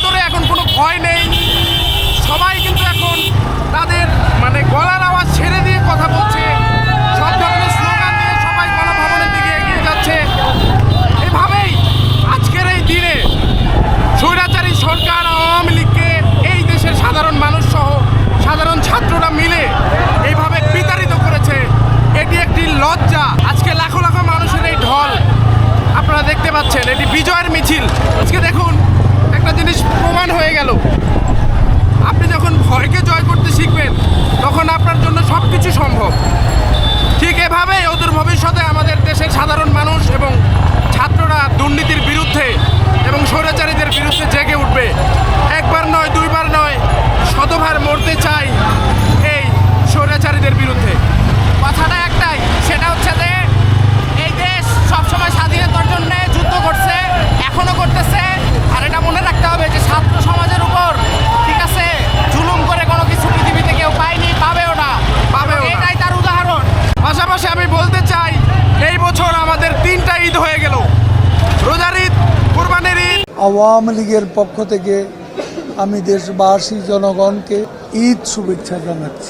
ভিতরে এখন কোনো ভয় নেই। সবাই কিন্তু এখন তাদের মানে গলার আওয়াজ ছেড়ে দিয়ে কথা বলছে। দিকে এগিয়ে যাচ্ছে। এভাবেই আজকের এই দিনে স্বৈরাচারী সরকার এই দেশের সাধারণ সাধারণ ছাত্ররা মিলে করেছে। এটি একটি লজ্জা। আজকে লাখো লাখো মানুষের এই ঢল। আপনারা দেখতে পাচ্ছেন, এটি বিজয়ের মিছিল। আজকে দেখুন মরতে চাই এই স্বৈরাচারীদের বিরুদ্ধে। কথাটা একটাই, সেটা হচ্ছে যে এই দেশ সবসময় স্বাধীনতার জন্য যুদ্ধ করছে, এখনও করতেছে। আর এটা মনে রাখতে হবে যে ছাত্র সমাজের উপর, ঠিক আছে, জুলুম করে কোনো কিছু পৃথিবীতে কেউ পায়নি, পাবেও না পাবেও না। এটাই তার উদাহরণ। পাশাপাশি আমি বলতে চাই, এই বছর আমাদের তিনটা ঈদ হয়ে গেল। রোজার ঈদ, কোরবানির ঈদ। আওয়ামী লীগের পক্ষ থেকে আমি দেশবাসী জনগণকে ঈদ শুভেচ্ছা জানাচ্ছি।